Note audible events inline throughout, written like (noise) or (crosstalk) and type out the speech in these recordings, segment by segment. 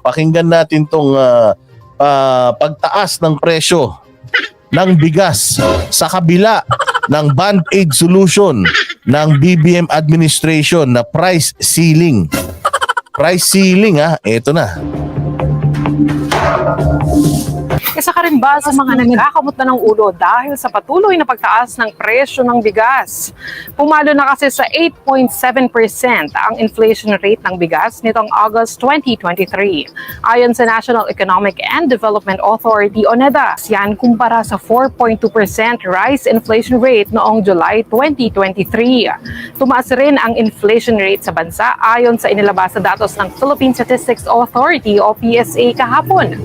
Pakinggan natin tong ah, ah, pagtaas ng presyo ng bigas sa kabila ng band-aid solution ng BBM administration na price ceiling. Price ceiling ha, eto na. Isa ka rin ba sa mga nagkakamot na ng ulo dahil sa patuloy na pagtaas ng presyo ng bigas? Pumalo na kasi sa 8.7% ang inflation rate ng bigas nitong August 2023. Ayon sa National Economic and Development Authority o NEDA, yan kumpara sa 4.2% rise inflation rate noong July 2023. Tumaas rin ang inflation rate sa bansa ayon sa inilabas na datos ng Philippine Statistics Authority o PSA kahapon.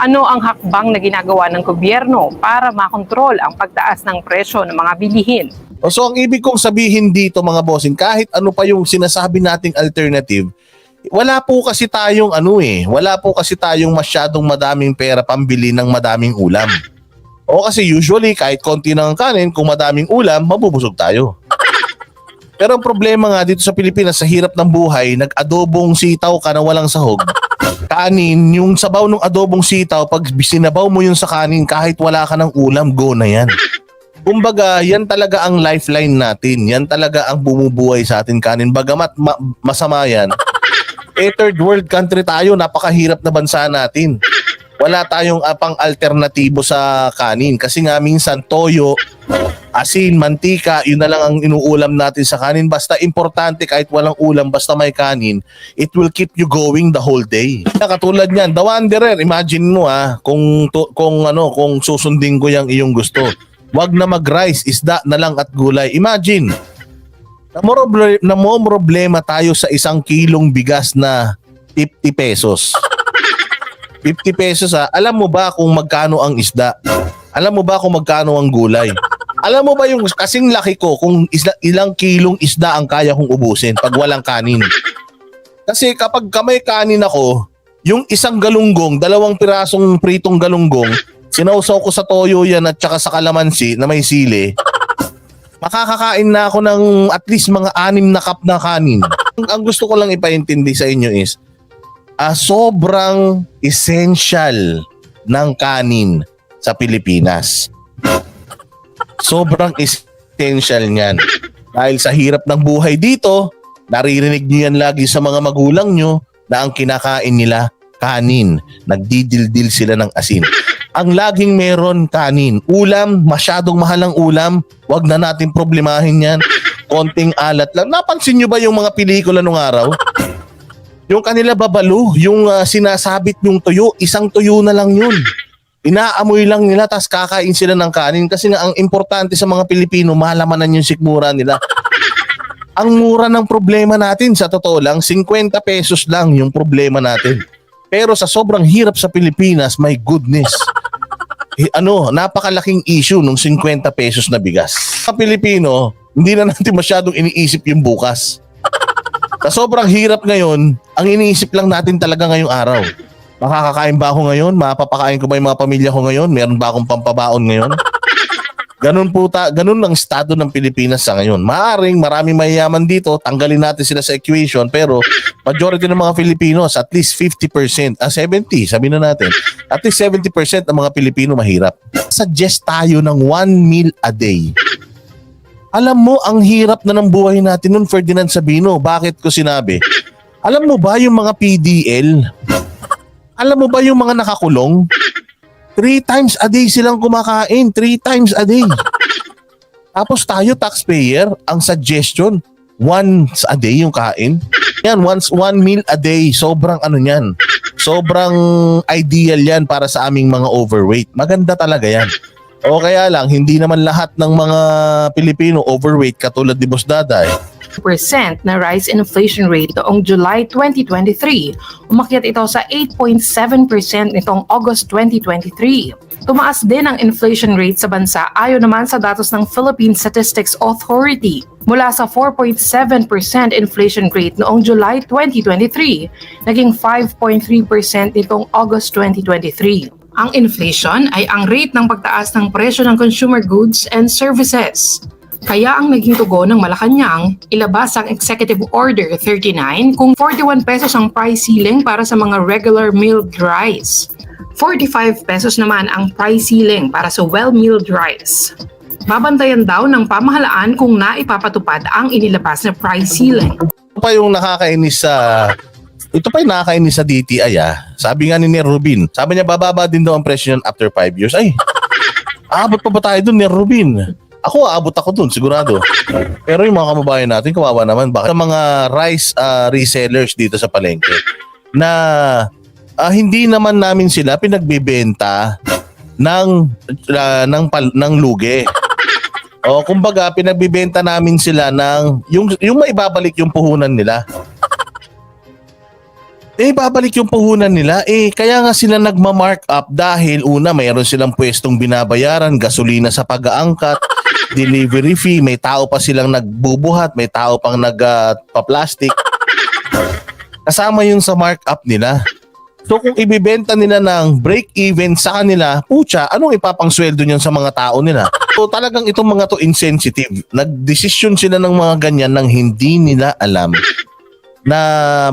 Ano ang hakbang na ginagawa ng gobyerno para makontrol ang pagtaas ng presyo ng mga bilihin? So ang ibig kong sabihin dito mga bossing, kahit ano pa yung sinasabi nating alternative, wala po kasi tayong ano eh, wala po kasi tayong masyadong madaming pera pambili ng madaming ulam. O kasi usually kahit konti ng kanin, kung madaming ulam, mabubusog tayo. Pero ang problema nga dito sa Pilipinas, sa hirap ng buhay, nag-adobong sitaw ka na walang sahog. Kanin, yung sabaw ng adobong sitaw, pag sinabaw mo yun sa kanin, kahit wala ka ng ulam, go na yan. (laughs) Kumbaga, yan talaga ang lifeline natin. Yan talaga ang bumubuhay sa atin kanin. Bagamat ma- masama yan, (laughs) eh third world country tayo, napakahirap na bansa natin. Wala tayong ah, pang alternatibo sa kanin. Kasi nga minsan toyo, asin, mantika, yun na lang ang inuulam natin sa kanin. Basta importante kahit walang ulam, basta may kanin, it will keep you going the whole day. Katulad niyan, The Wanderer, imagine mo ah, kung, to, kung, ano, kung susundin ko yung iyong gusto. Wag na mag-rice, isda na lang at gulay. Imagine, namomroblema tayo sa isang kilong bigas na 50 pesos. 50 pesos ha. Alam mo ba kung magkano ang isda? Alam mo ba kung magkano ang gulay? Alam mo ba yung kasing laki ko kung isla, ilang kilong isda ang kaya kong ubusin pag walang kanin? Kasi kapag kamay kanin ako, yung isang galunggong, dalawang pirasong pritong galunggong, sinausaw ko sa toyo yan at saka sa kalamansi na may sili, makakakain na ako ng at least mga anim na cup na kanin. Ang- Ang gusto ko lang ipaintindi sa inyo is, ah, sobrang essential ng kanin sa Pilipinas. Sobrang essential niyan. Dahil sa hirap ng buhay dito, naririnig niyo yan lagi sa mga magulang nyo na ang kinakain nila kanin. Nagdidildil sila ng asin. Ang laging meron kanin. Ulam, masyadong mahal ang ulam. Huwag na natin problemahin yan. Konting alat lang. Napansin nyo ba yung mga pelikula nung araw? Yung kanila babalo, yung ah, sinasabit yung tuyo, isang tuyo na lang yun. Inaamoy lang nila tas kakain sila ng kanin kasi nga ang importante sa mga Pilipino, malamanan yung sikmura nila. (laughs) ang mura ng problema natin, sa totoo lang, 50 pesos lang yung problema natin. Pero sa sobrang hirap sa Pilipinas, my goodness. Eh, ano, napakalaking issue nung 50 pesos na bigas. Sa Pilipino, hindi na natin masyadong iniisip yung bukas. Sa sobrang hirap ngayon, ang iniisip lang natin talaga ngayong araw. Makakakain ba ako ngayon? Mapapakain ko ba yung mga pamilya ko ngayon? Meron ba akong pampabaon ngayon? Ganun po ta, ganun ang estado ng Pilipinas sa ngayon. Maaring maraming mayayaman dito, tanggalin natin sila sa equation, pero majority ng mga Filipinos, at least 50%, ah 70, sabi na natin, at least 70% ng mga Pilipino mahirap. Suggest tayo ng one meal a day. Alam mo, ang hirap na ng buhay natin nun, Ferdinand Sabino. Bakit ko sinabi? Alam mo ba yung mga PDL? Alam mo ba yung mga nakakulong? Three times a day silang kumakain. Three times a day. Tapos tayo, taxpayer, ang suggestion, once a day yung kain. Yan, once, one meal a day. Sobrang ano yan. Sobrang ideal yan para sa aming mga overweight. Maganda talaga yan. O kaya lang, hindi naman lahat ng mga Pilipino overweight katulad ni Boss Daday. Na rise in inflation rate noong July 2023. Umakyat ito sa 8.7% nitong August 2023. Tumaas din ang inflation rate sa bansa ayon naman sa datos ng Philippine Statistics Authority. Mula sa 4.7% inflation rate noong July 2023, naging 5.3% nitong August 2023. Ang inflation ay ang rate ng pagtaas ng presyo ng consumer goods and services. Kaya ang naging tugon ng Malacanang, ilabas ang Executive Order 39 kung 41 pesos ang price ceiling para sa mga regular milled rice. 45 pesos naman ang price ceiling para sa well-milled rice. Babantayan daw ng pamahalaan kung naipapatupad ang inilabas na price ceiling. Ito pa yung nakakainis sa ito pa yung nakakainis sa DTI ah. Sabi nga ni Ner Rubin, sabi niya bababa din daw ang presyo after 5 years. Ay, (laughs) aabot pa ba tayo dun, Ner Rubin? Ako, aabot ako dun, sigurado. Pero yung mga kababayan natin, kawawa naman. Bakit mga rice ah, resellers dito sa palengke na ah, hindi naman namin sila pinagbebenta ng ah, ng pal- ng lugi. O kumbaga pinagbebenta namin sila ng yung yung maibabalik yung puhunan nila. Eh, babalik yung puhunan nila. Eh, kaya nga sila nagma-mark up dahil una, mayroon silang pwestong binabayaran, gasolina sa pag-aangkat, delivery fee, may tao pa silang nagbubuhat, may tao pang nagpa-plastic. Kasama yun sa markup nila. So kung ibibenta nila ng break-even sa kanila, pucha, anong ipapangsweldo niyan sa mga tao nila? So talagang itong mga to insensitive. Nagdesisyon sila ng mga ganyan nang hindi nila alam na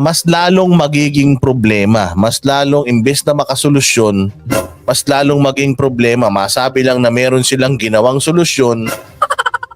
mas lalong magiging problema, mas lalong imbes na makasolusyon, mas lalong maging problema. Masabi lang na meron silang ginawang solusyon,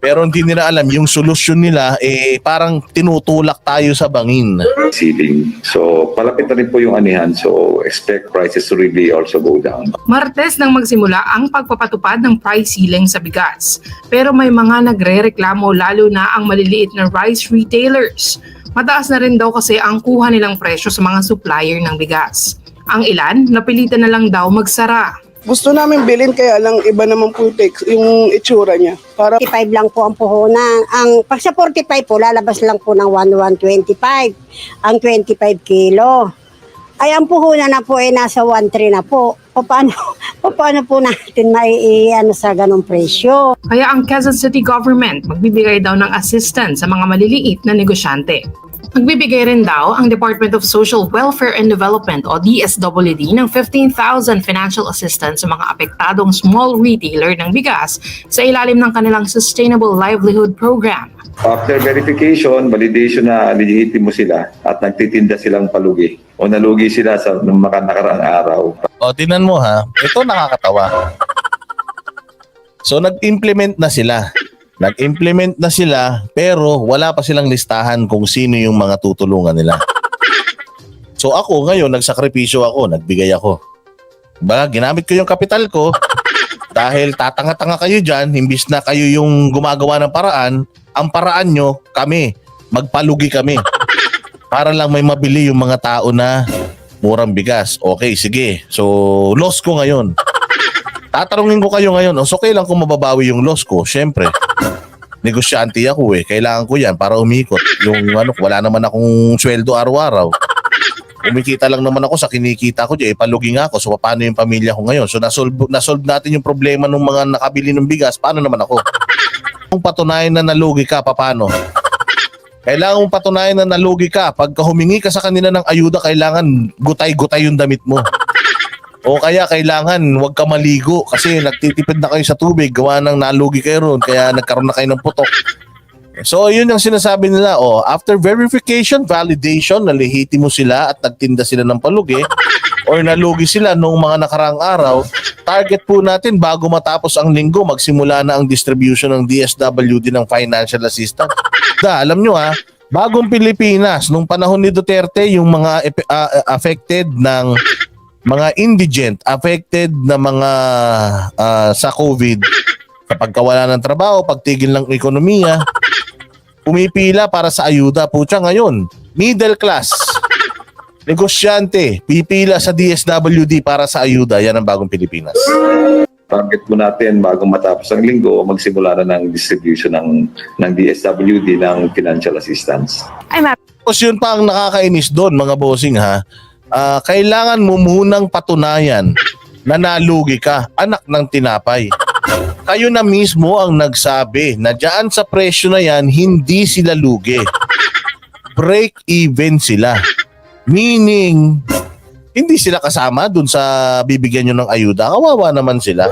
pero hindi nila alam yung solusyon nila eh parang tinutulak tayo sa bangin. ceiling. So, palapit na rin po yung anihan. So, expect prices to really also go down. Martes nang magsimula ang pagpapatupad ng price ceiling sa bigas. Pero may mga nagre-reklamo lalo na ang maliliit na rice retailers. Mataas na rin daw kasi ang kuha nilang presyo sa mga supplier ng bigas. Ang ilan, napilitan na lang daw magsara. Gusto namin bilhin kaya lang iba naman po yung, text, yung itsura niya. Para 45 lang po ang puhunan. Ang pag sa 45 po lalabas lang po ng 1125. Ang 25 kilo. Ay ang puhunan na po ay nasa 13 na po. Paano (laughs) paano po natin mai ano sa ganong presyo? Kaya ang Quezon City Government magbibigay daw ng assistance sa mga maliliit na negosyante. Magbibigay rin daw ang Department of Social Welfare and Development o DSWD ng 15,000 financial assistance sa mga apektadong small retailer ng bigas sa ilalim ng kanilang Sustainable Livelihood Program. After verification, validation na legitimo mo sila at nagtitinda silang palugi o nalugi sila sa nung maka- nakaraang araw. O, tinan mo ha. Ito nakakatawa. So, nag-implement na sila. Nag-implement na sila, pero wala pa silang listahan kung sino yung mga tutulungan nila. (laughs) So, ako ngayon, nagsakripisyo ako, nagbigay ako. Ba, ginamit ko yung kapital ko (laughs) dahil tatanga-tanga kayo dyan, imbis na kayo yung gumagawa ng paraan, ang paraan nyo, kami, magpalugi kami. (laughs) Para lang may mabili yung mga tao na murang bigas. Okay, sige. So, loss ko ngayon. Tatanungin ko kayo ngayon, so kailan ko mababawi yung loss ko? Siyempre, negosyante ako eh. Kailangan ko yan para umikot. Yung ano, wala naman akong sweldo araw-araw. Kumikita lang naman ako sa kinikita ko dyan, eh, palugi nga ako. So, paano yung pamilya ko ngayon? So, nasolve, nasolve natin yung problema ng mga nakabili ng bigas. Paano naman ako? Kung patunayan na nalugi ka, paano? Kailangan mong patunayan na nalugi ka. Pagka humingi ka sa kanila ng ayuda, kailangan gutay-gutay yung damit mo. O kaya kailangan wag ka maligo kasi nagtitipid na kayo sa tubig, gawa ng nalugi kayo ron, kaya nagkaroon na kayo ng putok. So yun ang sinasabi nila, oh, after verification, validation, nalihiti mo sila at nagtinda sila ng palugi or nalugi sila noong mga nakarang araw, target po natin bago matapos ang linggo, magsimula na ang distribution ng DSWD ng financial assistance. Da, alam nyo ha, bagong Pilipinas, nung panahon ni Duterte, yung mga ah, affected ng mga indigent, affected na mga ah, sa COVID, kapag wala ng trabaho, pagtigil ng ekonomiya, pumipila para sa ayuda. Pucha ngayon, middle class, negosyante, pipila sa DSWD para sa ayuda. Yan ang bagong Pilipinas. Target po natin bago matapos ang linggo, magsimula na ng distribution ng, ng DSWD ng financial assistance. Ay, ma'am. Tapos yun pa ang nakakainis doon mga bossing ha. Ah, kailangan mo munang patunayan na nalugi ka, anak ng tinapay. Kayo na mismo ang nagsabi na dyan sa presyo na yan, hindi sila lugi. Break even sila. Meaning, hindi sila kasama dun sa bibigyan nyo ng ayuda. Kawawa naman sila.